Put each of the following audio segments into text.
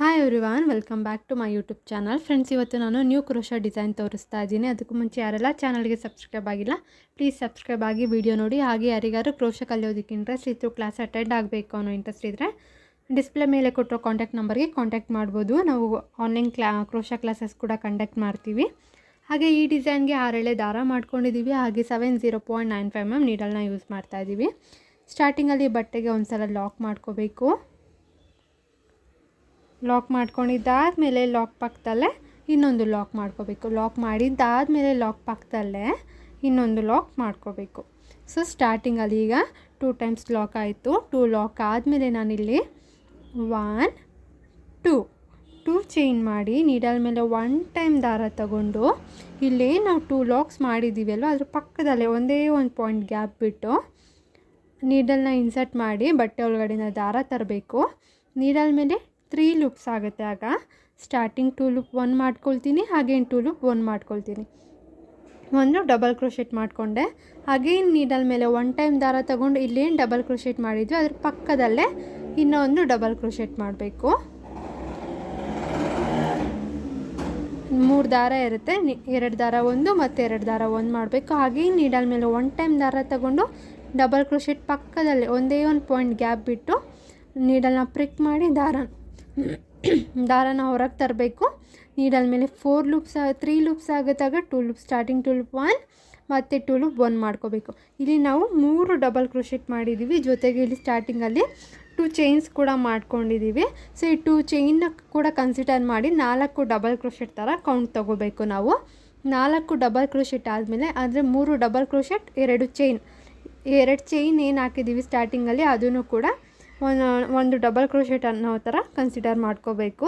Hi everyone welcome back to my YouTube channel friends ಇವತ್ತು ನಾನು new crochet design ತೋರಿಸ್ತಾ ಇದ್ದೀನಿ. ಅದಕ್ಕೂ ಮುಂಚೆ ಯಾರೆಲ್ಲ ಚಾನಲ್ಗೆ ಸಬ್ಸ್ಕ್ರೈಬ್ ಆಗಿಲ್ಲ ಪ್ಲೀಸ್ ಸಬ್ಸ್ಕ್ರೈಬ್ ಆಗಿ ವಿಡಿಯೋ ನೋಡಿ. ಹಾಗೆ ಯಾರಿಗಾರು ಕ್ರೋಶ ಕಲಿಯೋದಕ್ಕೆ ಇಂಟ್ರೆಸ್ಟ್ ಇತ್ತು ಕ್ಲಾಸ್ ಅಟೆಂಡ್ ಆಗಬೇಕು ಅನ್ನೋ ಇಂಟ್ರೆಸ್ಟ್ ಇದ್ದರೆ ಡಿಸ್ಪ್ಲೇ ಮೇಲೆ ಕೊಟ್ಟಿರೋ ಕಾಂಟ್ಯಾಕ್ಟ್ ನಂಬರ್ಗೆ ಕಾಂಟ್ಯಾಕ್ಟ್ ಮಾಡ್ಬೋದು. ನಾವು ಆನ್ಲೈನ್ ಕ್ಲಾ ಕ್ರೋಶ ಕ್ಲಾಸಸ್ ಕೂಡ ಕಂಡಕ್ಟ್ ಮಾಡ್ತೀವಿ. ಹಾಗೆ ಈ ಡಿಸೈನ್ಗೆ ಆರೆಳೆ ದಾರ ಮಾಡ್ಕೊಂಡಿದ್ದೀವಿ ಹಾಗೆ seven zero point nine five M ನೀಡಲ್ನ use ಮಾಡ್ತಾ ಇದ್ದೀವಿ ಸ್ಟಾರ್ಟಿಂಗಲ್ಲಿ ಬಟ್ಟೆಗೆ ಒಂದು ಸಲ ಲಾಕ್ ಮಾಡ್ಕೋಬೇಕು. ಲಾಕ್ ಮಾಡ್ಕೊಂಡಿದ್ದಾದಮೇಲೆ ಲಾಕ್ ಪಕ್ಕದಲ್ಲೇ ಇನ್ನೊಂದು ಲಾಕ್ ಮಾಡ್ಕೋಬೇಕು. ಲಾಕ್ ಮಾಡಿದ್ದಾದಮೇಲೆ ಲಾಕ್ ಪಕ್ಕದಲ್ಲೇ ಇನ್ನೊಂದು ಲಾಕ್ ಮಾಡ್ಕೋಬೇಕು. ಸೊ ಸ್ಟಾರ್ಟಿಂಗಲ್ಲಿ ಈಗ ಟೂ ಟೈಮ್ಸ್ ಲಾಕ್ ಆಯಿತು. ಟೂ ಲಾಕ್ ಆದಮೇಲೆ ನಾನಿಲ್ಲಿ ಒನ್ ಟೂ ಟೂ ಚೈನ್ ಮಾಡಿ ನೀಡಲ್ ಮೇಲೆ ಒನ್ ಟೈಮ್ ದಾರ ತಗೊಂಡು ಇಲ್ಲಿ ನಾವು ಟೂ ಲಾಕ್ಸ್ ಮಾಡಿದ್ದೀವಿ ಅಲ್ವ? ಅದ್ರ ಪಕ್ಕದಲ್ಲೇ ಒಂದೇ ಒಂದು ಪಾಯಿಂಟ್ ಗ್ಯಾಪ್ ಬಿಟ್ಟು ನೀಡಲ್ನ ಇನ್ಸರ್ಟ್ ಮಾಡಿ ಬಟ್ಟೆ ಒಳಗಡೆನ ದಾರ ತರಬೇಕು. ನೀಡಲ್ ಮೇಲೆ ತ್ರೀ ಲೂಪ್ಸ್ ಆಗುತ್ತೆ ಆಗ. ಸ್ಟಾರ್ಟಿಂಗ್ ಟೂ ಲೂಪ್ ಒನ್ ಮಾಡ್ಕೊಳ್ತೀನಿ ಹಾಗೇನು ಟೂ ಲೂಪ್ ಒನ್ ಮಾಡ್ಕೊಳ್ತೀನಿ. ಒಂದು ಡಬಲ್ ಕ್ರೋಶೆಟ್ ಮಾಡಿಕೊಂಡೆ. ಹಾಗೇನು ನೀಡಲ್ ಮೇಲೆ ಒನ್ ಟೈಮ್ ದಾರ ತಗೊಂಡು ಇಲ್ಲೇನು ಡಬಲ್ ಕ್ರೋಶೆಟ್ ಮಾಡಿದ್ವಿ, ಅದ್ರ ಪಕ್ಕದಲ್ಲೇ ಇನ್ನೊಂದು ಡಬಲ್ ಕ್ರೋಶೆಟ್ ಮಾಡಬೇಕು. ಮೂರು ದಾರ ಇರುತ್ತೆ ಎರಡು ದಾರ ಒಂದು ಮತ್ತು ಎರಡು ದಾರ ಒಂದು ಮಾಡಬೇಕು. ಹಾಗೆ ನೀಡಲ್ ಮೇಲೆ ಒನ್ ಟೈಮ್ ದಾರ ತಗೊಂಡು ಡಬಲ್ ಕ್ರೋಶೆಟ್ ಪಕ್ಕದಲ್ಲೇ ಒಂದೇ ಒಂದು ಪಾಯಿಂಟ್ ಗ್ಯಾಪ್ ಬಿಟ್ಟು ನೀಡಲ್ನ ಪ್ರಿಕ್ ಮಾಡಿ ದಾರ ದಾರನ ಹೊರಗೆ ತರಬೇಕು. ನೀಡಲ್ ಮೇಲೆ four loops three loops ಆಗುತ್ತಾಗ two loop starting two loop one ಮತ್ತು ಟೂ ಲೂಪ್ ಒನ್ ಮಾಡ್ಕೋಬೇಕು. ಇಲ್ಲಿ ನಾವು ಮೂರು ಡಬಲ್ ಕ್ರೋಶೆಟ್ ಮಾಡಿದ್ದೀವಿ ಜೊತೆಗೆ ಇಲ್ಲಿ ಸ್ಟಾರ್ಟಿಂಗಲ್ಲಿ ಟೂ ಚೈನ್ಸ್ ಕೂಡ ಮಾಡ್ಕೊಂಡಿದ್ದೀವಿ ಸೊ ಈ ಟೂ ಚೈನ್ನ ಕೂಡ ಕನ್ಸಿಡರ್ ಮಾಡಿ ನಾಲ್ಕು ಡಬಲ್ ಕ್ರೋಶೆಟ್ ಥರ ಕೌಂಟ್ ತೊಗೋಬೇಕು ನಾವು. ನಾಲ್ಕು ಡಬಲ್ ಕ್ರೋಶೆಟ್ ಆದಮೇಲೆ ಅಂದರೆ ಮೂರು ಡಬಲ್ ಕ್ರೋಶೆಟ್ ಎರಡು ಚೈನ್ ಎರಡು ಚೈನ್ ಏನು ಹಾಕಿದ್ದೀವಿ ಸ್ಟಾರ್ಟಿಂಗಲ್ಲಿ ಅದನ್ನು ಕೂಡ ಒಂದು ಒಂದು ಡಬಲ್ ಕ್ರೋಶೆಟ್ ಅನ್ನೋ ಥರ ಕನ್ಸಿಡರ್ ಮಾಡ್ಕೋಬೇಕು.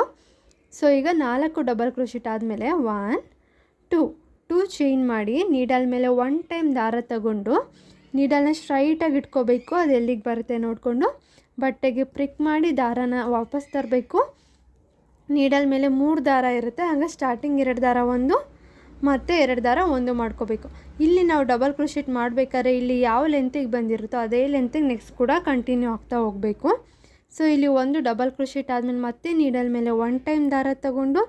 ಸೊ ಈಗ ನಾಲ್ಕು ಡಬಲ್ ಕ್ರೋಶೆಟ್ ಆದಮೇಲೆ ಒನ್ ಟೂ ಟೂ ಚೈನ್ ಮಾಡಿ ನೀಡಲ್ ಮೇಲೆ ಒನ್ ಟೈಮ್ ದಾರ ತಗೊಂಡು ನೀಡಲ್ನ ಸ್ಟ್ರೈಟಾಗಿ ಇಟ್ಕೋಬೇಕು. ಅದು ಎಲ್ಲಿಗೆ ಬರುತ್ತೆ ನೋಡಿಕೊಂಡು ಬಟ್ಟೆಗೆ ಪ್ರಿಕ್ ಮಾಡಿ ದಾರನ ವಾಪಸ್ ತರಬೇಕು. ನೀಡಲ್ ಮೇಲೆ ಮೂರು ದಾರ ಇರುತ್ತೆ. ಹಂಗೆ ಸ್ಟಾರ್ಟಿಂಗ್ ಎರಡು ದಾರ ಒಂದು ಮತ್ತು ಎರಡು ದಾರ ಒಂದು ಮಾಡ್ಕೋಬೇಕು. ಇಲ್ಲಿ ನಾವು ಡಬಲ್ ಕ್ರೋಶೆಟ್ ಮಾಡಬೇಕಾದ್ರೆ ಇಲ್ಲಿ ಯಾವ ಲೆಂತಿಗೆ ಬಂದಿರುತ್ತೋ ಅದೇ ಲೆಂತಿಗೆ ನೆಕ್ಸ್ಟ್ ಕೂಡ ಕಂಟಿನ್ಯೂ ಆಗ್ತಾ ಹೋಗಬೇಕು. ಸೊ ಇಲ್ಲಿ ಒಂದು ಡಬಲ್ ಕ್ರೋಶೆಟ್ ಆದಮೇಲೆ ಮತ್ತೆ ನೀಡಲ್ ಮೇಲೆ ಒನ್ ಟೈಮ್ ದಾರ ತಗೊಂಡು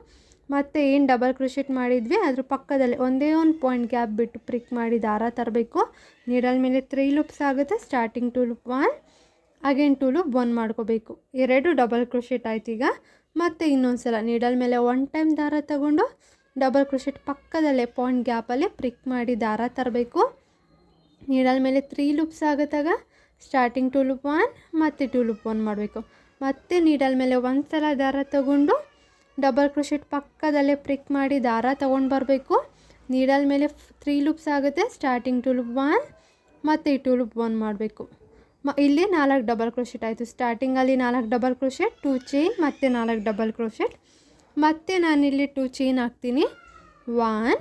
ಮತ್ತೆ ಏನು ಡಬಲ್ ಕ್ರೋಶೆಟ್ ಮಾಡಿದ್ವಿ, ಅದ್ರ ಪಕ್ಕದಲ್ಲಿ ಒಂದೇ ಒಂದು ಪಾಯಿಂಟ್ ಗ್ಯಾಪ್ ಬಿಟ್ಟು ಪ್ರಿಕ್ ಮಾಡಿ ದಾರ ತರಬೇಕು. ನೀಡಲ್ ಮೇಲೆ ತ್ರೀ ಲುಪ್ಸ್ ಆಗುತ್ತೆ starting two loop one again two loop one ಮಾಡ್ಕೋಬೇಕು. ಎರಡು ಡಬಲ್ ಕ್ರೋಶೆಟ್ ಆಯ್ತು ಈಗ. ಮತ್ತು ಇನ್ನೊಂದು ಸಲ ನೀಡಲ್ ಮೇಲೆ ಒನ್ ಟೈಮ್ ದಾರ ತಗೊಂಡು ಡಬಲ್ ಕ್ರೋಶೆಟ್ ಪಕ್ಕದಲ್ಲೇ ಪಾಯಿಂಟ್ ಗ್ಯಾಪಲ್ಲೇ ಪ್ರಿಕ್ ಮಾಡಿ ದಾರ ತರಬೇಕು. ನೀಡಲ್ ಮೇಲೆ ತ್ರೀ ಲೂಪ್ಸ್ ಆಗತ್ತಾಗ. ಸ್ಟಾರ್ಟಿಂಗ್ ಟು ಲೂಪ್ ಒನ್ ಮತ್ತು ಟು ಲೂಪ್ ಒನ್ ಮಾಡಬೇಕು. ಮತ್ತೆ ನೀಡಲ್ ಮೇಲೆ ಒಂದು ಸಲ ದಾರ ತಗೊಂಡು ಡಬಲ್ ಕ್ರೋಶೆಟ್ ಪಕ್ಕದಲ್ಲೇ ಪ್ರಿಕ್ ಮಾಡಿ ದಾರ ತೊಗೊಂಡು ಬರಬೇಕು. ನೀಡಲ್ ಮೇಲೆ ತ್ರೀ ಲೂಪ್ಸ್ ಆಗುತ್ತೆ. ಸ್ಟಾರ್ಟಿಂಗ್ ಟು ಲೂಪ್ ಒನ್ ಮತ್ತು ಈ ಟು ಲೂಪ್ ಒನ್ ಮಾಡಬೇಕು. ಮ ಇಲ್ಲಿ ನಾಲ್ಕು ಡಬಲ್ ಕ್ರೋಶೆಟ್ ಆಯಿತು. ಸ್ಟಾರ್ಟಿಂಗಲ್ಲಿ ನಾಲ್ಕು ಡಬಲ್ ಕ್ರೋಶೆಟ್ ಟೂ ಚೈನ್ ಮತ್ತು ನಾಲ್ಕು ಡಬಲ್ ಕ್ರೋಶೆಟ್ ಮತ್ತು ನಾನಿಲ್ಲಿ ಟೂ ಚೈನ್ ಹಾಕ್ತೀನಿ. ಒನ್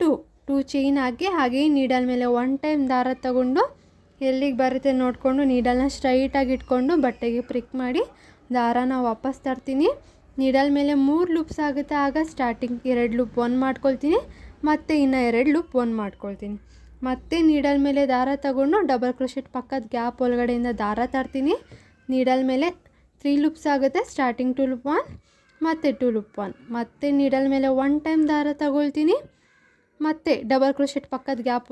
ಟೂ ಟೂ ಚೈನ್ ಹಾಕಿ ಹಾಗೆ ನೀಡಲ್ ಮೇಲೆ ಒನ್ ಟೈಮ್ ದಾರ ತಗೊಂಡು ಎಲ್ಲಿಗೆ ಬರುತ್ತೆ ನೋಡಿಕೊಂಡು ನೀಡಲ್ನ ಸ್ಟ್ರೈಟಾಗಿ ಇಟ್ಕೊಂಡು ಬಟ್ಟೆಗೆ ಪ್ರಿಕ್ ಮಾಡಿ ದಾರನ ವಾಪಸ್ ತರ್ತೀನಿ. ನೀಡಲ್ ಮೇಲೆ ಮೂರು ಲೂಪ್ಸ್ ಆಗುತ್ತೆ, ಆಗ ಸ್ಟಾರ್ಟಿಂಗ್ ಎರಡು ಲೂಪ್ ಒನ್ ಮಾಡ್ಕೊಳ್ತೀನಿ, ಮತ್ತು ಇನ್ನು ಎರಡು ಲೂಪ್ ಒನ್ ಮಾಡ್ಕೊಳ್ತೀನಿ. ಮತ್ತೆ ನೀಡಲ್ ಮೇಲೆ ದಾರ ತಗೊಂಡು ಡಬಲ್ ಕ್ರೋಶೆಟ್ ಪಕ್ಕದ ಗ್ಯಾಪ್ ಒಳಗಡೆಯಿಂದ ದಾರ ತರ್ತೀನಿ. ನೀಡಲ್ ಮೇಲೆ ತ್ರೀ ಲೂಪ್ಸ್ ಆಗುತ್ತೆ ಸ್ಟಾರ್ಟಿಂಗ್ ಟು ಲೂಪ್ ಒನ್ ಮತ್ತು ಟು ಲೂಪ್ ಒನ್ ಮತ್ತೆ ನೀಡಲ್ ಮೇಲೆ ಒನ್ ಟೈಮ್ ದಾರ ತಗೊಳ್ತೀನಿ. ಮತ್ತು ಡಬಲ್ ಕ್ರೋಶೆಟ್ ಪಕ್ಕದ ಗ್ಯಾಪ್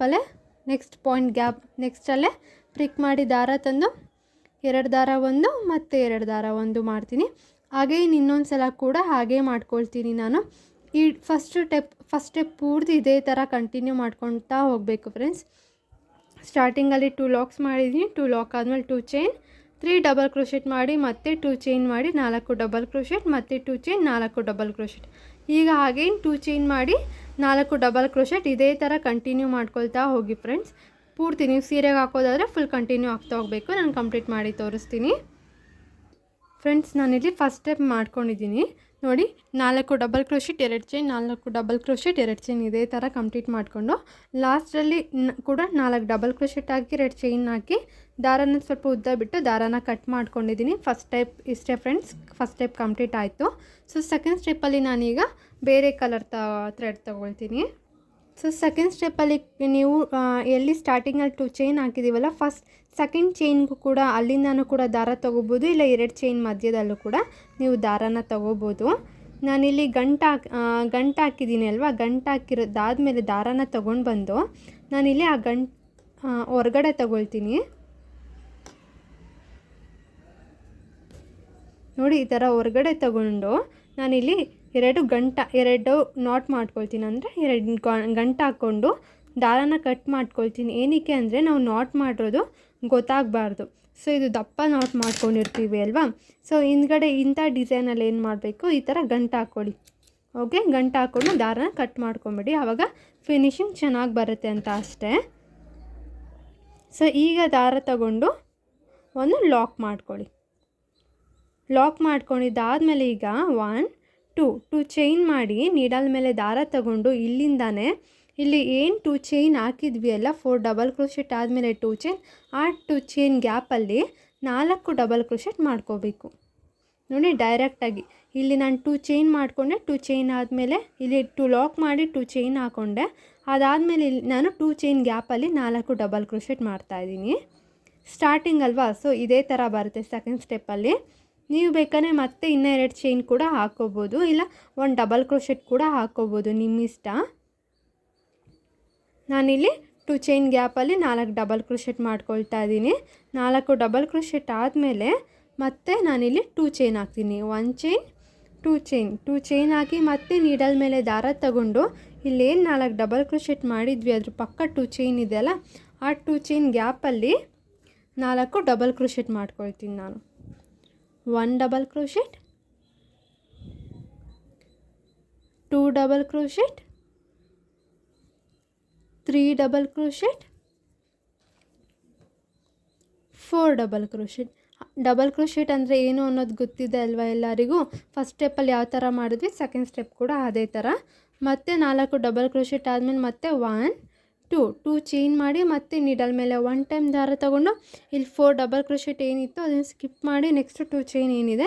ಪಲೆ ನೆಕ್ಸ್ಟ್ ಪಾಯಿಂಟ್ ಗ್ಯಾಪ್ ನೆಕ್ಸ್ಟಲ್ಲೇ ಪ್ರಿಕ್ ಮಾಡಿ ದಾರ ತಂದು ಎರಡು ದಾರ ಒಂದು ಮತ್ತು ಎರಡು ದಾರ ಒಂದು ಮಾಡ್ತೀನಿ. ಹಾಗೆ ಇನ್ನೊಂದು ಸಲ ಕೂಡ ಹಾಗೆ ಮಾಡ್ಕೊಳ್ತೀನಿ ನಾನು. ಈ ಫಸ್ಟ್ ಸ್ಟೆಪ್ ಫಸ್ಟ್ ಸ್ಟೆಪ್ ಪೂರ್ತಿ ಇದೇ ಥರ ಕಂಟಿನ್ಯೂ ಮಾಡ್ಕೊಳ್ತಾ ಹೋಗಬೇಕು ಫ್ರೆಂಡ್ಸ್ ಸ್ಟಾರ್ಟಿಂಗಲ್ಲಿ ಟೂ ಲಾಕ್ಸ್ ಮಾಡಿದ್ದೀನಿ ಟೂ ಲಾಕ್ ಆದಮೇಲೆ two chain three double crochet ಮಾಡಿ, ಮತ್ತೆ ಟೂ ಚೈನ್ ಮಾಡಿ, ನಾಲ್ಕು ಡಬಲ್ ಕ್ರೋಶೆಟ್ ಮತ್ತೆ ಟೂ ಚೈನ್ ನಾಲ್ಕು ಡಬಲ್ ಕ್ರೋಶೆಟ್ ಈಗ ಹಾಗೇನು ಟೂ ಚೈನ್ ಮಾಡಿ, ನಾಲ್ಕು ಡಬಲ್ ಕ್ರೋಶೆಟ್ ಇದೇ ಥರ ಕಂಟಿನ್ಯೂ ಮಾಡ್ಕೊಳ್ತಾ ಹೋಗಿ ಫ್ರೆಂಡ್ಸ್ ಪೂರ್ತಿ ನೀವು ಸೀರೆಗೆ ಹಾಕೋದಾದರೆ ಫುಲ್ ಕಂಟಿನ್ಯೂ ಆಗ್ತಾ ಹೋಗಬೇಕು. ನಾನು ಕಂಪ್ಲೀಟ್ ಮಾಡಿ ತೋರಿಸ್ತೀನಿ. ಫ್ರೆಂಡ್ಸ್ ನಾನಿಲ್ಲಿ ಫಸ್ಟ್ ಸ್ಟೆಪ್ ಮಾಡ್ಕೊಂಡಿದ್ದೀನಿ. ನೋಡಿ, ನಾಲ್ಕು ಡಬಲ್ ಕ್ರೋಶೆಟ್ ಎರಡು ಚೈನ್ ನಾಲ್ಕು ಡಬಲ್ ಕ್ರೋಶೆಟ್ ಎರಡು ಚೈನ್ ಇದೇ ಥರ ಕಂಪ್ಲೀಟ್ ಮಾಡಿಕೊಂಡು ಲಾಸ್ಟಲ್ಲಿ ಕೂಡ ನಾಲ್ಕು ಡಬಲ್ ಕ್ರೋಶೆಟ್ ಹಾಕಿ, ಎರಡು ಚೈನ್ ಹಾಕಿ ದಾರನ ಸ್ವಲ್ಪ ಉದ್ದ ಬಿಟ್ಟು ದಾರನ ಕಟ್ ಮಾಡ್ಕೊಂಡಿದ್ದೀನಿ. ಫಸ್ಟ್ ಸ್ಟೆಪ್ ಇಷ್ಟೇ ಫ್ರೆಂಡ್ಸ್ ಫಸ್ಟ್ ಸ್ಟೆಪ್ ಕಂಪ್ಲೀಟ್ ಆಯಿತು. ಸೊ ಸೆಕೆಂಡ್ ಸ್ಟೆಪ್ಪಲ್ಲಿ ನಾನೀಗ ಬೇರೆ ಕಲರ್ ತ ಥ್ರೆಡ್ ತೊಗೊಳ್ತೀನಿ. ಸೊ ಸೆಕೆಂಡ್ ಸ್ಟೆಪ್ಪಲ್ಲಿ ನೀವು ಎಲ್ಲಿ ಸ್ಟಾರ್ಟಿಂಗಲ್ಲಿ ಟು ಚೈನ್ ಹಾಕಿದ್ದೀವಲ್ಲ ಫಸ್ಟ್ ಸೆಕೆಂಡ್ ಚೈನ್ಗೂ ಕೂಡ ಅಲ್ಲಿಂದನೂ ಕೂಡ ದಾರ ತೊಗೋಬೋದು, ಇಲ್ಲ ಎರಡು ಚೈನ್ ಮಧ್ಯದಲ್ಲೂ ಕೂಡ ನೀವು ದಾರನ ತೊಗೋಬೋದು. ನಾನಿಲ್ಲಿ ಗಂಟು ಹಾಕಿ ಗಂಟು ಹಾಕಿದ್ದೀನಿ ಅಲ್ವಾ? ಗಂಟು ಹಾಕಿರೋದಾದ್ಮೇಲೆ ದಾರನ ತೊಗೊಂಡು ಬಂದು ನಾನಿಲ್ಲಿ ಆ ಗಂಟು ಹೊರಗಡೆ ತಗೊಳ್ತೀನಿ. ನೋಡಿ, ಈ ಥರ ಹೊರಗಡೆ ತಗೊಂಡು ನಾನಿಲ್ಲಿ ಎರಡು ಗಂಟ, ಎರಡು ನಾಟ್ ಮಾಡ್ಕೊಳ್ತೀನಿ ಅಂದರೆ ಎರಡು ಗಂಟ ಹಾಕ್ಕೊಂಡು ದಾರನ ಕಟ್ ಮಾಡ್ಕೊಳ್ತೀನಿ. ಏನಕ್ಕೆ ಅಂದರೆ ನಾವು ನಾಟ್ ಮಾಡಿರೋದು ಗೊತ್ತಾಗಬಾರ್ದು. ಸೊ ಇದು ದಪ್ಪ ನಾಟ್ ಮಾಡ್ಕೊಂಡಿರ್ತೀವಿ ಅಲ್ವಾ? ಸೊ ಹಿಂದ್ಗಡೆ ಇಂಥ ಡಿಸೈನಲ್ಲಿ ಏನು ಮಾಡಬೇಕು? ಈ ಥರ ಗಂಟು ಹಾಕ್ಕೊಳ್ಳಿ. ಓಕೆ ಗಂಟು ಹಾಕ್ಕೊಂಡು ದಾರನ ಕಟ್ ಮಾಡ್ಕೊಂಬಿಡಿ. ಆವಾಗ ಫಿನಿಶಿಂಗ್ ಚೆನ್ನಾಗಿ ಬರುತ್ತೆ ಅಂತ ಅಷ್ಟೇ. ಸೊ ಈಗ ದಾರ ತಗೊಂಡು ಒಂದು ಲಾಕ್ ಮಾಡ್ಕೊಳ್ಳಿ. ಲಾಕ್ ಮಾಡ್ಕೊಂಡಿದ್ದಾದಮೇಲೆ ಈಗ ಒನ್, ಟು ಟು ಚೈನ್ ಮಾಡಿ ನೀಡಲ್ ಮೇಲೆ ದಾರ ತಗೊಂಡು ಇಲ್ಲಿಂದಾನೆ ಇಲ್ಲಿ ಏನು ಟು ಚೈನ್ ಹಾಕಿದ್ವಿ ಅಲ್ಲ ಫೋರ್ ಡಬಲ್ ಕ್ರೋಶೆಟ್ ಆದಮೇಲೆ ಟು ಚೈನ್, ಆ ಟು ಚೈನ್ ಗ್ಯಾಪಲ್ಲಿ ನಾಲ್ಕು ಡಬಲ್ ಕ್ರೋಶೆಟ್ ಮಾಡ್ಕೋಬೇಕು. ನೋಡಿ ಡೈರೆಕ್ಟಾಗಿ ಇಲ್ಲಿ ನಾನು ಟು ಚೈನ್ ಮಾಡಿಕೊಂಡೆ, ಟು ಚೈನ್ ಆದಮೇಲೆ ಇಲ್ಲಿ ಟು ಲಾಕ್ ಮಾಡಿ ಟು ಚೈನ್ ಹಾಕ್ಕೊಂಡೆ ಅದಾದಮೇಲೆ ಇಲ್ಲಿ ನಾನು ಟೂ ಚೈನ್ ಗ್ಯಾಪಲ್ಲಿ ನಾಲ್ಕು ಡಬಲ್ ಕ್ರೋಶೆಟ್ ಮಾಡ್ತಾಯಿದ್ದೀನಿ ಸ್ಟಾರ್ಟಿಂಗ್ ಅಲ್ವಾ, ಸೊ ಇದೇ ಥರ ಬರುತ್ತೆ ಸೆಕೆಂಡ್ ಸ್ಟೆಪ್ಪಲ್ಲಿ ನೀವು ಬೇಕಾದ್ರೆ ಮತ್ತೆ ಇನ್ನೂ ಎರಡು ಚೈನ್ ಕೂಡ ಹಾಕೋಬೋದು. ಇಲ್ಲ ಒಂದು ಡಬಲ್ ಕ್ರೋಶೆಟ್ ಕೂಡ ಹಾಕೋಬೋದು ನಿಮ್ಮ ಇಷ್ಟ. ನಾನಿಲ್ಲಿ ಟು ಚೈನ್ ಗ್ಯಾಪಲ್ಲಿ ನಾಲ್ಕು ಡಬಲ್ ಕ್ರೋಶೆಟ್ ಮಾಡ್ಕೊಳ್ತಾ ಇದ್ದೀನಿ. ನಾಲ್ಕು ಡಬಲ್ ಕ್ರೋಶೆಟ್ ಆದಮೇಲೆ ಮತ್ತೆ ನಾನಿಲ್ಲಿ ಟೂ ಚೈನ್ ಹಾಕ್ತೀನಿ. One chain two chain two chain ಹಾಕಿ ಮತ್ತೆ ನೀಡಲ್ ಮೇಲೆ ದಾರ ತಗೊಂಡು ಇಲ್ಲೇನು ನಾಲ್ಕು ಡಬಲ್ ಕ್ರೋಶೆಟ್ ಮಾಡಿದ್ವಿ, ಅದ್ರ ಪಕ್ಕ ಟೂ ಚೈನ್ ಇದೆಯಲ್ಲ ಆ ಟೂ ಚೈನ್ ಗ್ಯಾಪಲ್ಲಿ ನಾಲ್ಕು ಡಬಲ್ ಕ್ರೋಶೆಟ್ ಮಾಡ್ಕೊಳ್ತೀನಿ ನಾನು. One double crochet two double crochet three double crochet four double crochet double crochet ಅಂದರೆ ಏನು ಅನ್ನೋದು ಗೊತ್ತಿದೆ ಅಲ್ವಾ ಎಲ್ಲರಿಗೂ? ಫಸ್ಟ್ ಸ್ಟೆಪ್ಪಲ್ಲಿ ಯಾವ ಥರ ಮಾಡಿದ್ವಿ ಸೆಕೆಂಡ್ ಸ್ಟೆಪ್ ಕೂಡ ಅದೇ ಥರ ಮತ್ತೆ ನಾಲ್ಕು ಡಬಲ್ ಕ್ರೋಶೆಟ್ ಆದಮೇಲೆ ಮತ್ತೆ ಒನ್ ಟೂ ಟೂ ಚೈನ್ ಮಾಡಿ ಮತ್ತೆ ನೀಡಲ್ ಮೇಲೆ ಒನ್ ಟೈಮ್ ದಾರ ತೊಗೊಂಡು ಇಲ್ಲಿ ಫೋರ್ ಡಬಲ್ ಕ್ರೋಶೆಟ್ ಏನಿತ್ತು ಅದನ್ನು ಸ್ಕಿಪ್ ಮಾಡಿ ನೆಕ್ಸ್ಟ್ ಟೂ ಚೈನ್ ಏನಿದೆ,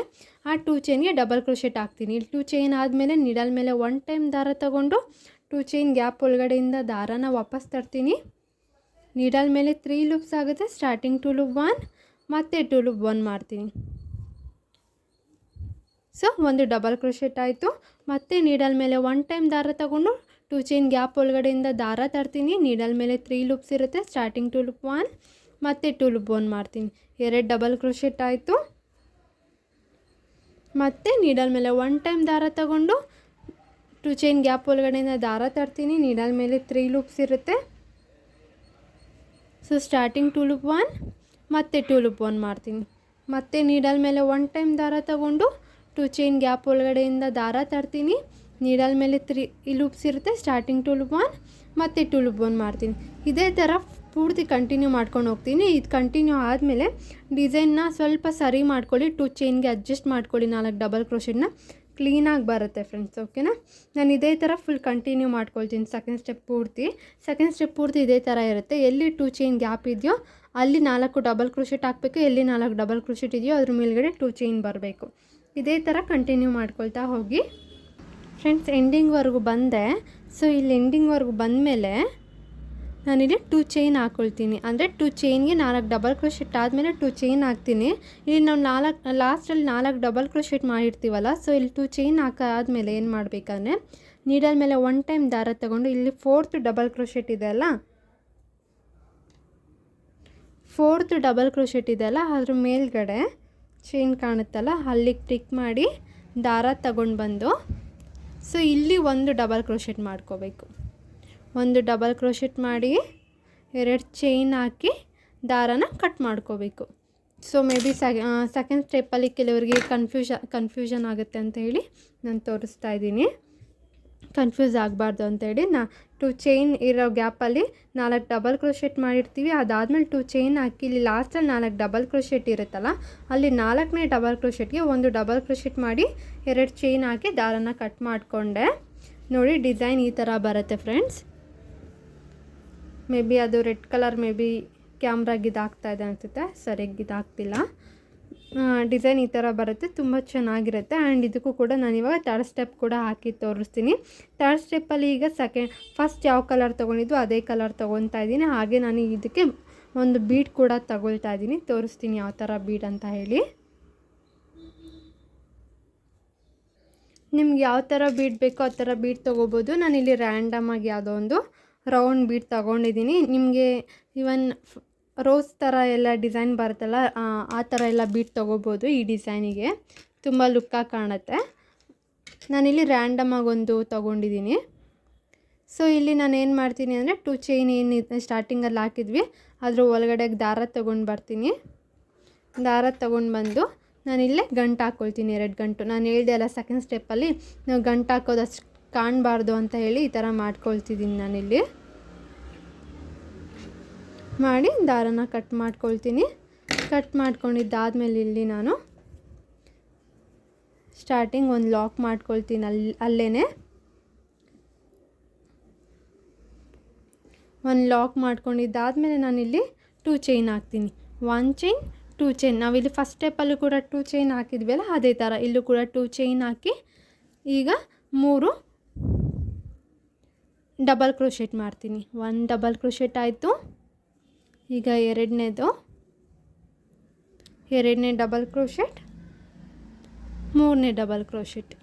ಆ ಟೂ ಚೈನ್ಗೆ ಡಬಲ್ ಕ್ರೋಶೆಟ್ ಹಾಕ್ತೀನಿ. ಇಲ್ಲಿ ಟೂ ಚೈನ್ ಆದಮೇಲೆ ನೀಡಲ್ ಮೇಲೆ ಒನ್ ಟೈಮ್ ದಾರ ತೊಗೊಂಡು ಟೂ ಚೈನ್ ಗ್ಯಾಪ್ ಒಳಗಡೆಯಿಂದ ದಾರನ ವಾಪಸ್ ತರ್ತೀನಿ. ನೀಡಲ್ ಮೇಲೆ ತ್ರೀ ಲೂಪ್ಸ್ ಆಗುತ್ತೆ ಸ್ಟಾರ್ಟಿಂಗ್ ಟು ಲೂಪ್ ಒನ್ ಮತ್ತು ಟು ಲೂಪ್ ಒನ್ ಮಾಡ್ತೀನಿ. ಸೊ ಒಂದು ಡಬಲ್ ಕ್ರೋಶೆಟ್ ಆಯಿತು. ಮತ್ತು ನೀಡಲ್ ಮೇಲೆ ಒನ್ ಟೈಮ್ ದಾರ ತಗೊಂಡು ಟೂ ಚೈನ್ ಗ್ಯಾಪ್ ಒಳಗಡೆಯಿಂದ ದಾರ ತರ್ತೀನಿ. ನೀಡಲ್ ಮೇಲೆ ತ್ರೀ ಲೂಪ್ಸ್ ಇರುತ್ತೆ. ಸ್ಟಾರ್ಟಿಂಗ್ ಟು ಲೂಪ್ ಒನ್ ಮತ್ತು ಟು ಲೂಪ್ ಒನ್ ಮಾಡ್ತೀನಿ. ಎರಡು ಡಬಲ್ ಕ್ರೋಶೆಟ್ ಆಯಿತು. ಮತ್ತು ನೀಡಲ್ ಮೇಲೆ ಒನ್ ಟೈಮ್ ದಾರ ತಗೊಂಡು ಟು ಚೈನ್ ಗ್ಯಾಪ್ ಒಳಗಡೆಯಿಂದ ದಾರ ತರ್ತೀನಿ. ನೀಡಲ್ ಮೇಲೆ ತ್ರೀ ಲೂಪ್ಸ್ ಇರುತ್ತೆ. So starting two loop one ಮತ್ತು ಟು ಲೂಪ್ ಒನ್ ಮಾಡ್ತೀನಿ. ಮತ್ತು ನೀಡಲ್ ಮೇಲೆ ಒನ್ ಟೈಮ್ ದಾರ ತಗೊಂಡು ಟು ಚೈನ್ ಗ್ಯಾಪ್ ಒಳಗಡೆಯಿಂದ ದಾರ ತರ್ತೀನಿ. ನೀಡಲ್ ಮೇಲೆ ತ್ರೀ ಲೂಪ್ಸ್ ಇರುತ್ತೆ ಸ್ಟಾರ್ಟಿಂಗ್ ಟು ಲೂಪ್ ಒನ್ ಮತ್ತು ಟು ಲೂಪ್ ಒನ್ ಮಾಡ್ತೀನಿ. ಇದೇ ಥರ ಪೂರ್ತಿ ಕಂಟಿನ್ಯೂ ಮಾಡ್ಕೊಂಡು ಹೋಗ್ತೀನಿ. ಇದು ಕಂಟಿನ್ಯೂ ಆದಮೇಲೆ ಡಿಸೈನ್ನ ಸ್ವಲ್ಪ ಸರಿ ಮಾಡ್ಕೊಳ್ಳಿ ಟು ಚೈನ್ಗೆ ಅಡ್ಜಸ್ಟ್ ಮಾಡ್ಕೊಳ್ಳಿ ನಾಲ್ಕು ಡಬಲ್ ಕ್ರೋಶೆಟ್ನ ಕ್ಲೀನಾಗಿ ಬರುತ್ತೆ ಫ್ರೆಂಡ್ಸ್ ಓಕೆನಾ ನಾನು ಇದೇ ಥರ ಫುಲ್ ಕಂಟಿನ್ಯೂ ಮಾಡ್ಕೊಳ್ತೀನಿ ಸೆಕೆಂಡ್ ಸ್ಟೆಪ್ ಪೂರ್ತಿ. ಸೆಕೆಂಡ್ ಸ್ಟೆಪ್ ಪೂರ್ತಿ ಇದೇ ಥರ ಇರುತ್ತೆ. ಎಲ್ಲಿ ಟೂ ಚೈನ್ ಗ್ಯಾಪ್ ಇದೆಯೋ, ಅಲ್ಲಿ ನಾಲ್ಕು ಡಬಲ್ ಕ್ರೋಶೆಟ್ ಹಾಕಬೇಕು, ಎಲ್ಲಿ ನಾಲ್ಕು ಡಬಲ್ ಕ್ರೋಶೆಟ್ ಇದೆಯೋ, ಅದ್ರ ಮೇಲ್ಗಡೆ ಟೂ ಚೈನ್ ಬರಬೇಕು. ಇದೇ ಥರ ಕಂಟಿನ್ಯೂ ಮಾಡ್ಕೊಳ್ತಾ ಹೋಗಿ. ಫ್ರೆಂಡ್ಸ್ ಎಂಡಿಂಗ್ವರೆಗೂ ಬಂದೆ. ಸೊ ಇಲ್ಲಿ ಎಂಡಿಂಗ್ವರೆಗೂ ಬಂದಮೇಲೆ ನಾನಿಲ್ಲಿ ಟೂ ಚೈನ್ ಹಾಕ್ಕೊಳ್ತೀನಿ ಅಂದರೆ ಟೂ ಚೈನ್ಗೆ ನಾಲ್ಕು ಡಬಲ್ ಕ್ರೋಶೆಟ್ ಆದಮೇಲೆ ಟೂ ಚೈನ್ ಹಾಕ್ತೀನಿ. ಇಲ್ಲಿ ನಾವು ನಾಲ್ಕು ಲಾಸ್ಟಲ್ಲಿ ನಾಲ್ಕು ಡಬಲ್ ಕ್ರೋಶೆಟ್ ಮಾಡಿರ್ತೀವಲ್ಲ ಸೊ ಇಲ್ಲಿ ಟೂ ಚೈನ್ ಹಾಕಾದ್ಮೇಲೆ ಏನು ಮಾಡಬೇಕಂದ್ರೆ ನೀಡಲ್ ಮೇಲೆ ಒನ್ ಟೈಮ್ ದಾರ ತಗೊಂಡು ಇಲ್ಲಿ ಫೋರ್ತ್ ಡಬಲ್ ಕ್ರೋಶೆಟ್ ಇದೆ ಅಲ್ಲ? ಫೋರ್ತ್ ಡಬಲ್ ಕ್ರೋಶೆಟ್ ಇದೆಯಲ್ಲ ಅದ್ರ ಮೇಲ್ಗಡೆ ಚೈನ್ ಕಾಣುತ್ತಲ್ಲ, ಅಲ್ಲಿಗೆ ಟಿಕ್ ಮಾಡಿ ದಾರ ತಗೊಂಡು ಬಂದು ಸೊ ಇಲ್ಲಿ ಒಂದು ಡಬಲ್ ಕ್ರೋಶೆಟ್ ಮಾಡ್ಕೋಬೇಕು. ಒಂದು ಡಬಲ್ ಕ್ರೋಶೆಟ್ ಮಾಡಿ ಎರಡು ಚೈನ್ ಹಾಕಿ ದಾರನ ಕಟ್ ಮಾಡ್ಕೋಬೇಕು. ಸೊ ಮೇ ಬಿ ಸೆಕೆಂಡ್ ಸ್ಟೆಪ್ಪಲ್ಲಿ ಕೆಲವರಿಗೆ ಕನ್ಫ್ಯೂಷ ಕನ್ಫ್ಯೂಷನ್ ಆಗುತ್ತೆ ಅಂತ ಹೇಳಿ ನಾನು ತೋರಿಸ್ತಾ ಇದ್ದೀನಿ. ಕನ್ಫ್ಯೂಸ್ ಆಗಬಾರ್ದು ಅಂತೇಳಿ ನಾ ಟು ಚೈನ್ ಇರೋ ಗ್ಯಾಪಲ್ಲಿ ನಾಲ್ಕು ಡಬಲ್ ಕ್ರೋಶೆಟ್ ಮಾಡಿರ್ತೀವಿ. ಅದಾದಮೇಲೆ ಟು ಚೈನ್ ಹಾಕಿ ಇಲ್ಲಿ ಲಾಸ್ಟಲ್ಲಿ ನಾಲ್ಕು ಡಬಲ್ ಕ್ರೋಶೆಟ್ ಇರುತ್ತಲ್ಲ, ಅಲ್ಲಿ ನಾಲ್ಕನೇ ಡಬಲ್ ಕ್ರೋಶೆಟ್ಗೆ ಒಂದು ಡಬಲ್ ಕ್ರೋಶೆಟ್ ಮಾಡಿ ಎರಡು ಚೈನ್ ಹಾಕಿ ದಾರನ ಕಟ್ ಮಾಡಿಕೊಂಡೆ. ನೋಡಿ ಡಿಸೈನ್ ಈ ಥರ ಬರುತ್ತೆ ಫ್ರೆಂಡ್ಸ್ ಮೇ ಬಿ ಅದು ರೆಡ್ ಕಲರ್ ಮೇ ಬಿ ಕ್ಯಾಮ್ರಾಗಿದಾಗ್ತಾ ಇದೆ ಅನಿಸುತ್ತೆ. ಸರಿಯಾಗಿ ಇದಾಗ್ತಿಲ್ಲ. ಡಿಸೈನ್ ಈ ಥರ ಬರುತ್ತೆ. ತುಂಬ ಚೆನ್ನಾಗಿರುತ್ತೆ. ಆ್ಯಂಡ್ ಇದಕ್ಕೂ ಕೂಡ ನಾನು ಇವಾಗ ತರ್ಡ್ ಸ್ಟೆಪ್ ಕೂಡ ಹಾಕಿ ತೋರಿಸ್ತೀನಿ. ತರ್ಡ್ ಸ್ಟೆಪ್ಪಲ್ಲಿ ಈಗ ಸೆಕೆಂಡ್ ಫಸ್ಟ್ ಯಾವ ಕಲರ್ ತೊಗೊಂಡಿದ್ದು ಅದೇ ಕಲರ್ ತೊಗೊತಾ ಇದ್ದೀನಿ. ಹಾಗೆ ನಾನು ಇದಕ್ಕೆ ಒಂದು ಬೀಟ್ ಕೂಡ ತಗೊಳ್ತಾ ಇದ್ದೀನಿ. ತೋರಿಸ್ತೀನಿ ಯಾವ ಥರ ಬೀಡ್ ಅಂತ ಹೇಳಿ. ನಿಮ್ಗೆ ಯಾವ ಥರ ಬೀಡ್ ಬೇಕೋ ಆ ಥರ ಬೀಟ್ ತೊಗೋಬೋದು. ನಾನಿಲ್ಲಿ ರ್ಯಾಂಡಮ್ ಆಗಿ ಯಾವುದೋ ಒಂದು ರೌಂಡ್ ಬೀಟ್ ತೊಗೊಂಡಿದ್ದೀನಿ. ನಿಮಗೆ ಇವನ್ ರೋಸ್ ಥರ ಎಲ್ಲ ಡಿಸೈನ್ ಬರುತ್ತಲ್ಲ ಆ, ಥರ ಎಲ್ಲ ಬೀಟ್ ತೊಗೋಬೋದು ಈ ಡಿಸೈನಿಗೆ. ತುಂಬ ಲುಕ್ಕಾಗಿ ಕಾಣುತ್ತೆ. ನಾನಿಲ್ಲಿ ರ್ಯಾಂಡಮ್ ಆಗಿ ಒಂದು ತೊಗೊಂಡಿದ್ದೀನಿ ಸೊ ಇಲ್ಲಿ ನಾನು ಏನು ಮಾಡ್ತೀನಿ ಅಂದರೆ ಟು ಚೈನ್ ಏನು ಸ್ಟಾರ್ಟಿಂಗಲ್ಲಿ ಹಾಕಿದ್ವಿ. ಅದ್ರ ಒಳಗಡೆ ದಾರ ತೊಗೊಂಡು ಬರ್ತೀನಿ. ದಾರ ತೊಗೊಂಡು ಬಂದು ನಾನಿಲ್ಲೇ ಗಂಟು ಹಾಕ್ಕೊಳ್ತೀನಿ ಎರಡು ಗಂಟು. ನಾನು ಹೇಳಿದೆ ಅಲ್ಲ ಸೆಕೆಂಡ್ ಸ್ಟೆಪ್ಪಲ್ಲಿ ನಾವು ಗಂಟು ಹಾಕೋದು ಅಷ್ಟು ಕಾಣಬಾರ್ದು ಅಂತ ಹೇಳಿ ಈ ಥರ ಮಾಡ್ಕೊಳ್ತಿದ್ದೀನಿ ನಾನಿಲ್ಲಿ. ಮಾಡಿ ದಾರನ ಕಟ್ ಮಾಡ್ಕೊಳ್ತೀನಿ. ಕಟ್ ಮಾಡ್ಕೊಂಡಿದ್ದಾದ್ಮೇಲೆ ಇಲ್ಲಿ ನಾನು ಸ್ಟಾರ್ಟಿಂಗ್ ಒಂದು ಲಾಕ್ ಮಾಡ್ಕೊಳ್ತೀನಿ ಅಲ್ಲಿ ಅಲ್ಲೇ ಒಂದು ಲಾಕ್ ಮಾಡ್ಕೊಂಡಿದ್ದಾದಮೇಲೆ ನಾನಿಲ್ಲಿ ಟೂ ಚೈನ್ ಹಾಕ್ತೀನಿ. ಒನ್ ಚೈನ್ ಟೂ ಚೈನ್ ನಾವಿಲ್ಲಿ ಫಸ್ಟ್ ಸ್ಟೆಪ್ಪಲ್ಲೂ ಕೂಡ ಟೂ ಚೈನ್ ಹಾಕಿದ್ವಿ ಅಲ್ಲ ಅದೇ ಥರ ಇಲ್ಲೂ ಕೂಡ ಟೂ ಚೈನ್ ಹಾಕಿ ಈಗ ಮೂರು ಡಬಲ್ ಕ್ರೋಶೆಟ್ ಮಾಡ್ತೀನಿ. ಒನ್ ಡಬಲ್ ಕ್ರೋಶೆಟ್ ಆಯಿತು. ಈಗ ಎರಡನೇದು. ಎರಡನೇ ಡಬಲ್ ಕ್ರೋಶೆಟ್ ಮೂರನೇ ಡಬಲ್ ಕ್ರೋಶೆಟ್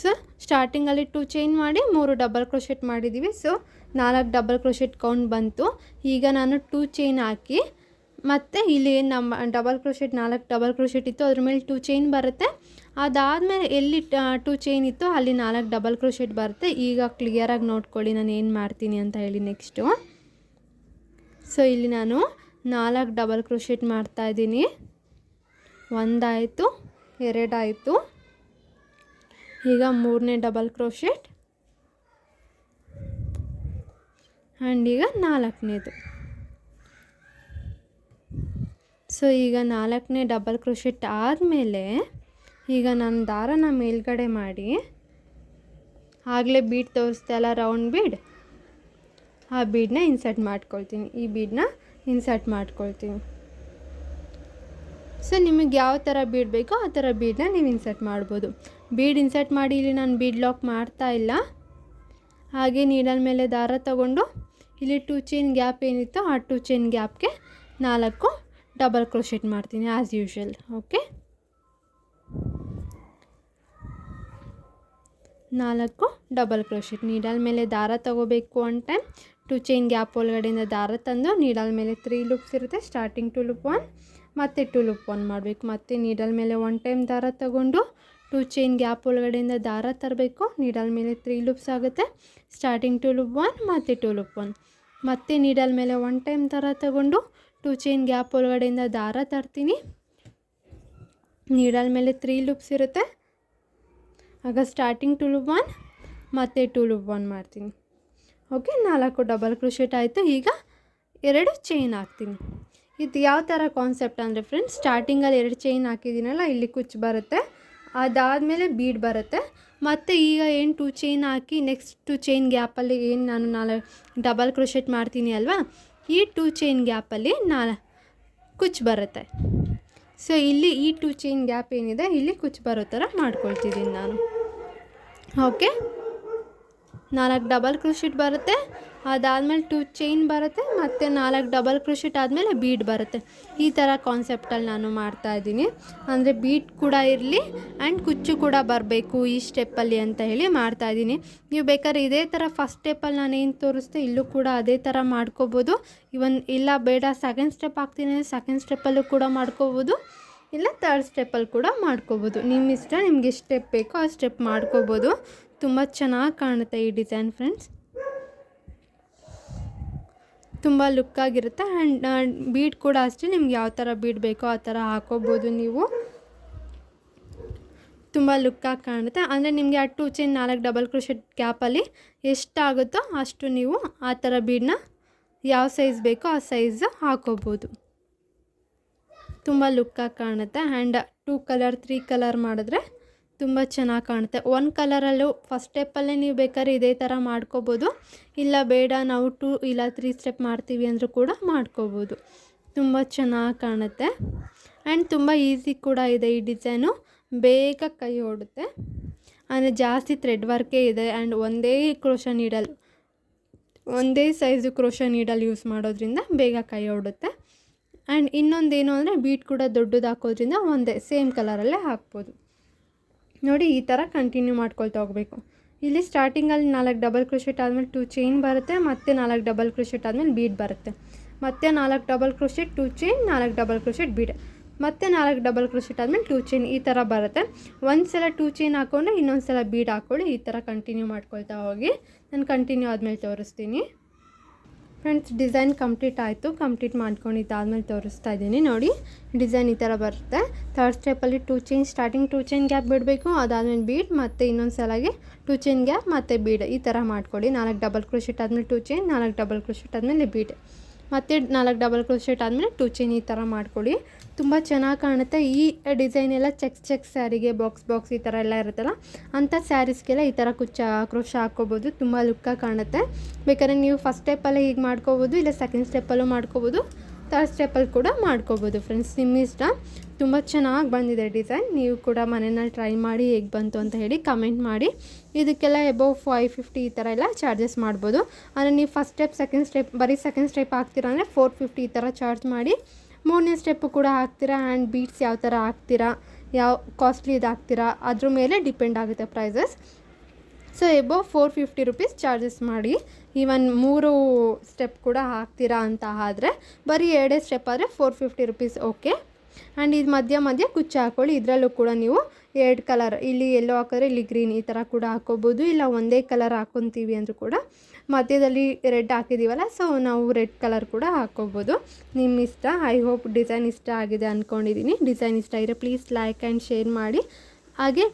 ಸೊ ಸ್ಟಾರ್ಟಿಂಗಲ್ಲಿ ಟೂ ಚೈನ್ ಮಾಡಿ ಮೂರು ಡಬಲ್ ಕ್ರೋಶೆಟ್ ಮಾಡಿದ್ದೀವಿ ಸೊ ನಾಲ್ಕು ಡಬಲ್ ಕ್ರೋಶೆಟ್ ಕೌಂಟ್ ಬಂತು. ಈಗ ನಾನು ಟೂ ಚೈನ್ ಹಾಕಿ, ಮತ್ತು ಇಲ್ಲಿ ನಮ್ಮ ಡಬಲ್ ಕ್ರೋಶೆಟ್ ನಾಲ್ಕು ಡಬಲ್ ಕ್ರೋಶೆಟ್ ಇತ್ತು. ಅದ್ರ ಮೇಲೆ ಟೂ ಚೈನ್ ಬರುತ್ತೆ. ಅದಾದಮೇಲೆ ಎಲ್ಲಿ ಟು ಚೈನ್ ಇತ್ತು ಅಲ್ಲಿ ನಾಲ್ಕು ಡಬಲ್ ಕ್ರೋಶೆಟ್ ಬರುತ್ತೆ. ಈಗ ಕ್ಲಿಯರಾಗಿ ನೋಡ್ಕೊಳ್ಳಿ, ನಾನು ಏನು ಮಾಡ್ತೀನಿ ಅಂತ ಹೇಳಿ ನೆಕ್ಸ್ಟು ಸೊ ಇಲ್ಲಿ ನಾನು ನಾಲ್ಕು ಡಬಲ್ ಕ್ರೋಶೆಟ್ ಮಾಡ್ತಾಯಿದ್ದೀನಿ ಒಂದಾಯಿತು, ಎರಡಾಯಿತು. ಈಗ ಮೂರನೇ ಡಬಲ್ ಕ್ರೋಶೆಟ್ ಆ್ಯಂಡ್ ಈಗ ನಾಲ್ಕನೇದು. ಸೊ ಈಗ ನಾಲ್ಕನೇ ಡಬಲ್ ಕ್ರೋಶೆಟ್ ಆದಮೇಲೆ ಈಗ ನಾನು ದಾರನ ಮೇಲ್ಗಡೆ ಮಾಡಿ, ಆಗಲೇ ಬೀಡ್ ತೋರಿಸ್ದೆ ಅಲ್ಲ, ರೌಂಡ್ ಬೀಡ್? ಆ ಬೀಡನ್ನ ಇನ್ಸರ್ಟ್ ಮಾಡ್ಕೊಳ್ತೀನಿ. ಈ ಬೀಡನ್ನ ಇನ್ಸರ್ಟ್ ಮಾಡ್ಕೊಳ್ತೀನಿ. ಸೊ, ನಿಮಗೆ ಯಾವ ಥರ ಬೀಡ್ ಬೇಕೋ ಆ ಥರ ಬೀಡನ್ನ ನೀವು ಇನ್ಸರ್ಟ್ ಮಾಡ್ಬೋದು. ಬೀಡ್ ಇನ್ಸರ್ಟ್ ಮಾಡಿ ಇಲ್ಲಿ ನಾನು ಬೀಡ್ ಲಾಕ್ ಮಾಡ್ತಾ ಇಲ್ಲ. ಹಾಗೆ ನೀಡಲ್ ಮೇಲೆ ದಾರ ತಗೊಂಡು, ಇಲ್ಲಿ ಟೂ ಚೈನ್ ಗ್ಯಾಪ್ ಏನಿತ್ತು ಆ ಟೂ ಚೈನ್ ಗ್ಯಾಪ್ಗೆ ನಾಲ್ಕು ಡಬಲ್ ಕ್ರೋಶೆಟ್ ಮಾಡ್ತೀನಿ ಆ್ಯಸ್ ಯೂಶ್ವಲ್ ಓಕೆ ನಾಲ್ಕು ಡಬಲ್ ಕ್ರೋಶೆಟ್ ನೀಡಲ್ ಮೇಲೆ ದಾರ ತಗೋಬೇಕು ಅಂತ ಟು ಚೈನ್ ಗ್ಯಾಪ್ ಒಳಗಡೆಯಿಂದ ದಾರ ತಂದು ನೀಡಲ್ ಮೇಲೆ ತ್ರೀ ಲೂಪ್ಸ್ ಇರುತ್ತೆ. ಸ್ಟಾರ್ಟಿಂಗ್ ಟು ಲೂಪ್ ಒನ್ ಮತ್ತು ಟು ಲೂಪ್ ಒನ್ ಮಾಡಬೇಕು. ಮತ್ತು ನೀಡಲ್ ಮೇಲೆ ಒನ್ ಟೈಮ್ ದಾರ ತಗೊಂಡು ಟು ಚೈನ್ ಗ್ಯಾಪ್ ಒಳಗಡೆಯಿಂದ ದಾರ ತರಬೇಕು. ನೀಡಲ್ ಮೇಲೆ ತ್ರೀ ಲೂಪ್ಸ್ ಆಗುತ್ತೆ. ಸ್ಟಾರ್ಟಿಂಗ್ ಟು ಲೂಪ್ ಒನ್ ಮತ್ತು ಟು ಲೂಪ್ ಒನ್ ಮತ್ತು ನೀಡಲ್ ಮೇಲೆ ಒನ್ ಟೈಮ್ ದಾರ ತಗೊಂಡು ಟು ಚೈನ್ ಗ್ಯಾಪ್ ಒಳಗಡೆಯಿಂದ ದಾರ ತರ್ತೀನಿ. ನೀಡಲ್ ಮೇಲೆ ತ್ರೀ ಲೂಪ್ಸ್ ಇರುತ್ತೆ. ಆಗ ಸ್ಟಾರ್ಟಿಂಗ್ ಟು ಲೂಪ್ ಒನ್ ಮತ್ತು ಟು ಲೂಪ್ ಒನ್ ಮಾಡ್ತೀನಿ. ಓಕೆ ನಾಲ್ಕು ಡಬಲ್ ಕ್ರೋಶೆಟ್ ಆಯಿತು. ಈಗ ಎರಡು ಚೈನ್ ಹಾಕ್ತೀನಿ. ಇದು ಯಾವ ಥರ ಕಾನ್ಸೆಪ್ಟ್ ಅಂದರೆ ಫ್ರೆಂಡ್ಸ್ ಸ್ಟಾರ್ಟಿಂಗಲ್ಲಿ ಎರಡು ಚೈನ್ ಹಾಕಿದ್ದೀನಲ್ಲ, ಇಲ್ಲಿ ಕುಚ್ಚು ಬರುತ್ತೆ. ಅದಾದಮೇಲೆ ಬೀಡ್ ಬರುತ್ತೆ. ಮತ್ತು ಈಗ ಏನು ಟೂ ಚೈನ್ ಹಾಕಿ ನೆಕ್ಸ್ಟ್ ಟು ಚೈನ್ ಗ್ಯಾಪಲ್ಲಿ ಏನು ನಾನು ನಾಲ್ಕು ಡಬಲ್ ಕ್ರೋಶೆಟ್ ಮಾಡ್ತೀನಿ ಅಲ್ವಾ? ಈ ಟೂ ಚೈನ್ ಗ್ಯಾಪಲ್ಲಿ ನಾಲ್ ಕುಚ್ಚು ಬರುತ್ತೆ. ಸೊ ಇಲ್ಲಿ ಈ ಟೂ ಚೈನ್ ಗ್ಯಾಪ್ ಏನಿದೆ, ಇಲ್ಲಿ ಕುಚ್ಚು ಬರೋ ಥರ ಮಾಡ್ಕೊಳ್ತಿದ್ದೀನಿ ನಾನು. ಓಕೆ. ನಾಲ್ಕು ಡಬಲ್ ಕ್ರೋಶೆಟ್ ಬರುತ್ತೆ. ಅದಾದಮೇಲೆ ಟು ಚೈನ್ ಬರುತ್ತೆ, ಮತ್ತು ನಾಲ್ಕು ಡಬಲ್ ಕ್ರೋಶೆಟ್ ಆದಮೇಲೆ ಬೀಡ್ ಬರುತ್ತೆ. ಈ ಥರ ಕಾನ್ಸೆಪ್ಟಲ್ಲಿ ನಾನು ಮಾಡ್ತಾ ಇದ್ದೀನಿ. ಅಂದರೆ ಬೀಟ್ ಕೂಡ ಇರಲಿ ಆ್ಯಂಡ್ ಕುಚ್ಚು ಕೂಡ ಬರಬೇಕು ಈ ಸ್ಟೆಪ್ಪಲ್ಲಿ ಅಂತ ಹೇಳಿ ಮಾಡ್ತಾ ಇದ್ದೀನಿ. ನೀವು ಬೇಕಾದ್ರೆ ಇದೇ ಥರ ಫಸ್ಟ್ ಸ್ಟೆಪ್ಪಲ್ಲಿ ನಾನು ಏನು ತೋರಿಸ್ದೆ, ಇಲ್ಲೂ ಕೂಡ ಅದೇ ಥರ ಮಾಡ್ಕೋಬೋದು. ಇವನ್ ಇಲ್ಲ, ಬೇಡ ಸೆಕೆಂಡ್ ಸ್ಟೆಪ್ ಹಾಕ್ತೀನಿ ಅಂದರೆ ಸೆಕೆಂಡ್ ಸ್ಟೆಪ್ಪಲ್ಲೂ ಕೂಡ ಮಾಡ್ಕೋಬೋದು. ಇಲ್ಲ ತರ್ಡ್ ಸ್ಟೆಪ್ಪಲ್ಲಿ ಕೂಡ ಮಾಡ್ಕೋಬೋದು. ನಿಮ್ಮ ಇಷ್ಟ, ನಿಮ್ಗೆ ಎಷ್ಟು ಸ್ಟೆಪ್ ಬೇಕೋ ಆ ಸ್ಟೆಪ್ ಮಾಡ್ಕೋಬೋದು. ತುಂಬ ಚೆನ್ನಾಗಿ ಕಾಣುತ್ತೆ ಈ ಡಿಸೈನ್ ಫ್ರೆಂಡ್ಸ್ ತುಂಬ ಲುಕ್ಕಾಗಿರುತ್ತೆ ಆ್ಯಂಡ್ ಬೀಡ್ ಕೂಡ ಅಷ್ಟೇ ನಿಮ್ಗೆ ಯಾವ ಥರ ಬೀಡ್ ಬೇಕೋ ಆ ಥರ ಹಾಕೋಬೋದು ನೀವು. ತುಂಬ ಲುಕ್ಕಾಗಿ ಕಾಣುತ್ತೆ. ಅಂದರೆ ನಿಮಗೆ ಆ ಟೂ ಚೈನ್ ನಾಲ್ಕು ಡಬಲ್ ಕ್ರೋಶೆಟ್ ಗ್ಯಾಪಲ್ಲಿ ಎಷ್ಟಾಗುತ್ತೋ ಅಷ್ಟು ನೀವು ಆ ಥರ ಬೀಡನ್ನ ಯಾವ ಸೈಜ್ ಬೇಕೋ ಆ ಸೈಜ್ ಹಾಕೋಬೋದು. ತುಂಬ ಲುಕ್ಕಾಗಿ ಕಾಣುತ್ತೆ. And two colour, three colour ಮಾಡಿದ್ರೆ ತುಂಬ ಚೆನ್ನಾಗಿ ಕಾಣುತ್ತೆ. ಒನ್ ಕಲರಲ್ಲೂ ಫಸ್ಟ್ ಸ್ಟೆಪ್ಪಲ್ಲೇ ನೀವು ಬೇಕಾದ್ರೆ ಇದೇ ಥರ ಮಾಡ್ಕೋಬೋದು. ಇಲ್ಲ ಬೇಡ, ನಾವು ಟೂ ಇಲ್ಲ ತ್ರೀ ಸ್ಟೆಪ್ ಮಾಡ್ತೀವಿ ಅಂದರೂ ಕೂಡ ಮಾಡ್ಕೋಬೋದು. ತುಂಬ ಚೆನ್ನಾಗಿ ಕಾಣುತ್ತೆ. ಆ್ಯಂಡ್ ತುಂಬ ಈಸಿ ಕೂಡ ಇದೆ ಈ ಡಿಸೈನು. ಬೇಗ ಕೈ ಓಡುತ್ತೆ. ಅಂದರೆ ಜಾಸ್ತಿ ಥ್ರೆಡ್ ವರ್ಕೇ ಇದೆ. ಆ್ಯಂಡ್ ಒಂದೇ ಕ್ರೋಶ ನೀಡಲ್, ಒಂದೇ ಸೈಜು ಕ್ರೋಶ ನೀಡಲ್ ಯೂಸ್ ಮಾಡೋದ್ರಿಂದ ಬೇಗ ಕೈ ಓಡುತ್ತೆ. ಆ್ಯಂಡ್ ಇನ್ನೊಂದೇನು ಅಂದರೆ ಬೀಟ್ ಕೂಡ ದೊಡ್ಡದು ಹಾಕೋದ್ರಿಂದ ಒಂದೇ ಸೇಮ್ ಕಲರಲ್ಲೇ ಹಾಕ್ಬೋದು. ನೋಡಿ ಈ ಥರ ಕಂಟಿನ್ಯೂ ಮಾಡ್ಕೊಳ್ತಾ ಹೋಗಬೇಕು. ಇಲ್ಲಿ ಸ್ಟಾರ್ಟಿಂಗಲ್ಲಿ ನಾಲ್ಕು ಡಬಲ್ ಕ್ರೋಶೆಟ್ ಆದಮೇಲೆ ಟೂ ಚೈನ್ ಬರುತ್ತೆ, ಮತ್ತು ನಾಲ್ಕು ಡಬಲ್ ಕ್ರೋಶೆಟ್ ಆದಮೇಲೆ ಬೀಡ್ ಬರುತ್ತೆ. ಮತ್ತೆ ನಾಲ್ಕು ಡಬಲ್ ಕ್ರೋಶೆಟ್ ಟೂ ಚೈನ್ ನಾಲ್ಕು ಡಬಲ್ ಕ್ರೋಶೆಟ್ ಬೀಡ್ ಮತ್ತೆ ನಾಲ್ಕು ಡಬಲ್ ಕ್ರೋಶೆಟ್ ಆದಮೇಲೆ ಟೂ ಚೈನ್ ಈ ಥರ ಬರುತ್ತೆ. ಒಂದು ಸಲ ಟೂ ಚೈನ್ ಹಾಕ್ಕೊಂಡ್ರೆ ಇನ್ನೊಂದು ಸಲ ಬೀಡ್ ಹಾಕ್ಕೊಳ್ಳಿ ಈ ಥರ ಕಂಟಿನ್ಯೂ ಮಾಡ್ಕೊಳ್ತಾ ಹೋಗಿ. ನಾನು ಕಂಟಿನ್ಯೂ ಆದಮೇಲೆ ತೋರಿಸ್ತೀನಿ. ಫ್ರೆಂಡ್ಸ್, ಡಿಸೈನ್ ಕಂಪ್ಲೀಟ್ ಆಯಿತು. ಕಂಪ್ಲೀಟ್ ಮಾಡ್ಕೊಂಡಿದ್ದಾದ್ಮೇಲೆ ತೋರಿಸ್ತಾ ಇದ್ದೀನಿ. ನೋಡಿ, ಡಿಸೈನ್ ಈ ಥರ ಬರುತ್ತೆ. Third ಸ್ಟೆಪ್ಪಲ್ಲಿ two chain starting two chain gap ಬಿಡಬೇಕು. ಅದಾದಮೇಲೆ ಬೀಡ್ ಮತ್ತು ಇನ್ನೊಂದು ಸಲಾಗಿ ಟೂ ಚೈನ್ ಗ್ಯಾಪ್ ಮತ್ತು ಬೀಡ್ ಈ ಥರ ಮಾಡ್ಕೊಳ್ಳಿ. ನಾಲ್ಕು ಡಬಲ್ ಕ್ರೋಶೆಟ್ ಆದಮೇಲೆ ಟೂ ಚೈನ್ ನಾಲ್ಕು ಡಬಲ್ ಕ್ರೋಶೆಟ್ ಆದಮೇಲೆ ಬೀಡ್ ಮತ್ತು ನಾಲ್ಕು ಡಬಲ್ ಕ್ರೋಶೆಟ್ ಆದಮೇಲೆ ಟೂ ಚೈನ್ ಈ ಥರ ಮಾಡ್ಕೊಳ್ಳಿ. ತುಂಬ ಚೆನ್ನಾಗಿ ಕಾಣುತ್ತೆ. ಈ ಡಿಸೈನ್ ಎಲ್ಲ ಚೆಕ್ ಚೆಕ್ ಸ್ಯಾರಿಗೆ, ಬಾಕ್ಸ್ ಬಾಕ್ಸ್ ಈ ಥರ ಎಲ್ಲ ಇರುತ್ತಲ್ಲ ಅಂಥ ಸ್ಯಾರೀಸ್ಗೆಲ್ಲ ಈ ಥರ ಕುಚ್ಚ ಕ್ರೋಶ ಹಾಕ್ಕೋಬೋದು. ತುಂಬ ಲುಕ್ಕಾಗಿ ಕಾಣುತ್ತೆ. ಬೇಕಾದ್ರೆ ನೀವು ಫಸ್ಟ್ ಸ್ಟೆಪ್ಪಲ್ಲೇ ಹೀಗೆ ಮಾಡ್ಕೋಬೋದು, ಇಲ್ಲ ಸೆಕೆಂಡ್ ಸ್ಟೆಪ್ಪಲ್ಲೂ ಮಾಡ್ಕೋಬೋದು ಥರ್ಡ್ ಸ್ಟೆಪ್ಪಲ್ಲಿ ಕೂಡ ಮಾಡ್ಕೋಬೋದು ಫ್ರೆಂಡ್ಸ್ ನಿಮ್ಮ ಇಷ್ಟ ತುಂಬ ಚೆನ್ನಾಗಿ ಬಂದಿದೆ ಡಿಸೈನ್. ನೀವು ಕೂಡ ಮನೆಯಲ್ಲಿ ಟ್ರೈ ಮಾಡಿ ಹೇಗೆ ಬಂತು ಅಂತ ಹೇಳಿ ಕಮೆಂಟ್ ಮಾಡಿ. ಇದಕ್ಕೆಲ್ಲ ಎಬೋವ್ ಫೈವ್ ಫಿಫ್ಟಿ ಈ ಥರ ಎಲ್ಲ ಚಾರ್ಜಸ್ ಮಾಡ್ಬೋದು. ಅಂದರೆ ನೀವು ಫಸ್ಟ್ ಸ್ಟೆಪ್ ಸೆಕೆಂಡ್ ಸ್ಟೆಪ್ ಬರೀ ಸೆಕೆಂಡ್ ಸ್ಟೆಪ್ ಹಾಕ್ತೀರಾ ಅಂದರೆ ಫೋರ್ ಫಿಫ್ಟಿ ಈ ಥರ ಚಾರ್ಜ್ ಮಾಡಿ. ಮೂರನೇ ಸ್ಟೆಪ್ಪು ಕೂಡ ಹಾಕ್ತೀರಾ ಆ್ಯಂಡ್ ಬೀಟ್ಸ್ ಯಾವ ಥರ ಹಾಕ್ತೀರಾ, ಯಾವ ಕಾಸ್ಟ್ಲಿ ಇದು ಹಾಕ್ತೀರಾ, ಅದ್ರ ಮೇಲೆ ಡಿಪೆಂಡ್ ಆಗುತ್ತೆ prices so above four fifty rupees charges ಮಾಡಿ. ಈವನ್ ಮೂರು ಸ್ಟೆಪ್ ಕೂಡ ಹಾಕ್ತೀರಾ ಅಂತ ಆದರೆ, ಬರೀ ಎರಡೇ ಸ್ಟೆಪ್ ಆದರೆ four fifty rupees okay and ಇದು ಮಧ್ಯ ಮಧ್ಯ ಕುಚ್ಚು ಹಾಕ್ಕೊಳ್ಳಿ ಇದರಲ್ಲೂ ಕೂಡ ನೀವು ಎರಡು ಕಲರ್ ಇಲ್ಲಿ ಎಲ್ಲೋ ಹಾಕಿದ್ರೆ ಇಲ್ಲಿ ಗ್ರೀನ್ ಈ ಥರ ಕೂಡ ಹಾಕೋಬೋದು. ಇಲ್ಲ ಒಂದೇ ಕಲರ್ ಹಾಕ್ಕೊತೀವಿ ಅಂದರೂ ಕೂಡ ಮಧ್ಯದಲ್ಲಿ ರೆಡ್ ಹಾಕಿದ್ದೀವಲ್ಲ ಸೊ ನಾವು ರೆಡ್ ಕಲರ್ ಕೂಡ ಹಾಕ್ಕೋಬೋದು ನಿಮ್ಮ ಇಷ್ಟ ಐ ಹೋಪ್ ಡಿಸೈನ್ ಇಷ್ಟ ಆಗಿದೆ ಅಂದ್ಕೊಂಡಿದ್ದೀನಿ ಡಿಸೈನ್ ಇಷ್ಟ ಇದ್ರೆ ಪ್ಲೀಸ್ ಲೈಕ್ ಆ್ಯಂಡ್ ಶೇರ್ ಮಾಡಿ. ಹಾಗೆ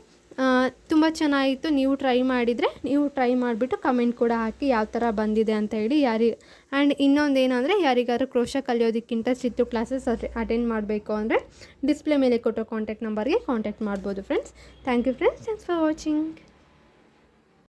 ತುಂಬ ಚೆನ್ನಾಗಿತ್ತು. ನೀವು ಟ್ರೈ ಮಾಡಿದರೆ ನೀವು ಟ್ರೈ ಮಾಡಿಬಿಟ್ಟು ಕಮೆಂಟ್ ಕೂಡ ಹಾಕಿ ಯಾವ ಥರ ಬಂದಿದೆ ಅಂತ ಹೇಳಿ ಯಾರಿ ಆ್ಯಂಡ್ ಇನ್ನೊಂದು ಏನಂದರೆ ಯಾರಿಗಾದ್ರೂ ಕ್ರೋಶ ಕಲಿಯೋದಕ್ಕೆ ಇಂಟ್ರೆಸ್ಟ್ ಇತ್ತು ಕ್ಲಾಸಸ್ ಅಟೆಂಡ್ ಮಾಡಬೇಕು ಅಂದರೆ ಡಿಸ್ಪ್ಲೇ ಮೇಲೆ ಕೊಟ್ಟೋ ಕಾಂಟ್ಯಾಕ್ಟ್ ನಂಬರ್ಗೆ ಕಾಂಟ್ಯಾಕ್ಟ್ ಮಾಡ್ಬೋದು friends thank you friends thanks for watching